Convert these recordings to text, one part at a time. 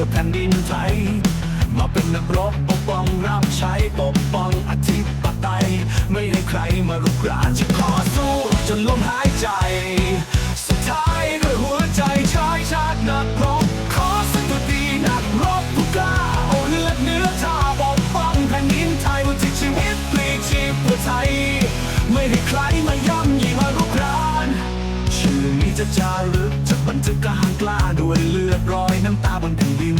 พื่อแผ่นดินไทย มาเป็นนักรบปกป้องรับใช้ปกป้องอธิปไตย ไม่ให้ใครมารุกรานจะขอสู้จนลมหายใจ สุดท้ายด้วยหัวใจชายชาตินักรบขอสักตัวดีนักรบผู้กล้าเอาเลือดเนื้อท่าปกป้องแผ่นดินไทยวันที่ชีวิตปลีกชีพเพื่อไทย ไม่ให้ใครมาย่ำยีมารุกราน ชื่อนี้จะจารึกจะบันทึกการกล้าด้วยเลือดาบนแผ่นดิน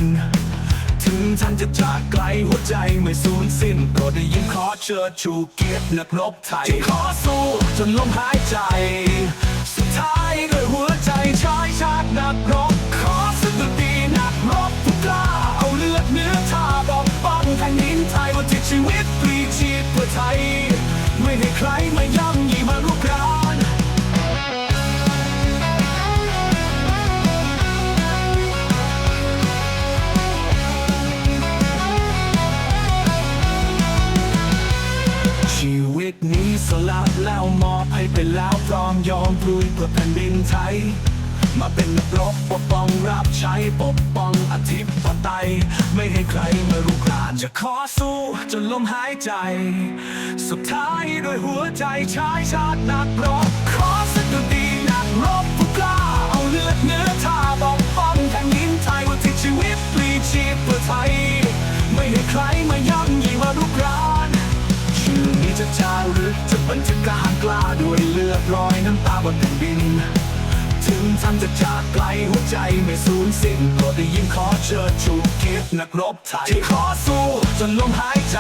ถึงท่านจะจากไกลหัวใจไม่สูญสิ้นโปรดได้ยินขอเชิดชูเกียรตินักรบไทยจะขอสู้จนลมหายใจ สุดท้ายด้วยหัวใจชายชาตินักรบขอสดุดีนักรบผู้กล้าเอาเลือดเนื้อท่าปกป้องแผ่นดินไทยวันที่ชีวิตปลีกชีพเพื่อไทย ไม่ให้ใครมาย่ยีมา ละแล้วมอบให้ไปแล้วพร้อมยอมพลุยเพื่อแผ่นดินไทย มาเป็นนักรบปกป้องรับใช้ปกป้องอธิปไตย ไม่ให้ใครมารุกรานจะขอสู้จนลมหายใจ สุดท้ายด้วยหัวใจชายชาตินักรบขอสักตัวดีนักรบผู้กล้าเอาเลือดเนื้อท่าปกป้องแผ่นดินไทยวันที่ชีวิตปลีชีพเพื่อไทย จารึกจะบันทึกการกล้าด้วยเลือดรอยน้ำตาบนแผ่นดิน ถึงท่านจะจากไกลหัวใจไม่สูญสิ้นโปรดได้ยินขอเชิดชูเกียรตินักรบไทยที่ขอสู้จนลมหายใจ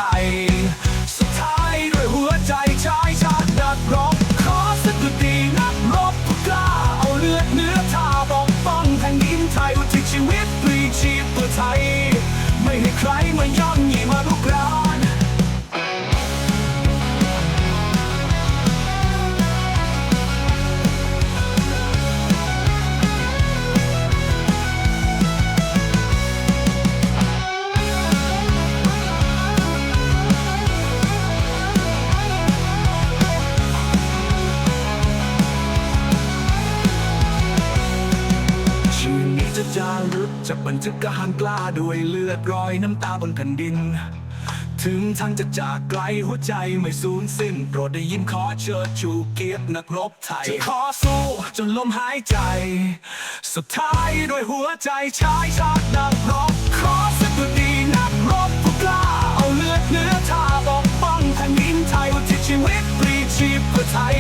ารึกจะบันทึกการกล้าด้วยเลือดรอยน้ำตาบนแผ่นดิน ถึงท่านจะจากไกลหัวใจไม่สูญสิ้น โปรดได้ยินขอเชิดชูเกียรตินักรบไทย จะขอสู้จนลมหายใจ สุดท้ายด้วยหัวใจชายชาตินักรบขอสักตัวดีนักรบผู้กล้าเอาเลือดเนื้อท่าปกป้องแผ่นดินไทยวันที่ชีวิตปลีกชีพเพื่อไทย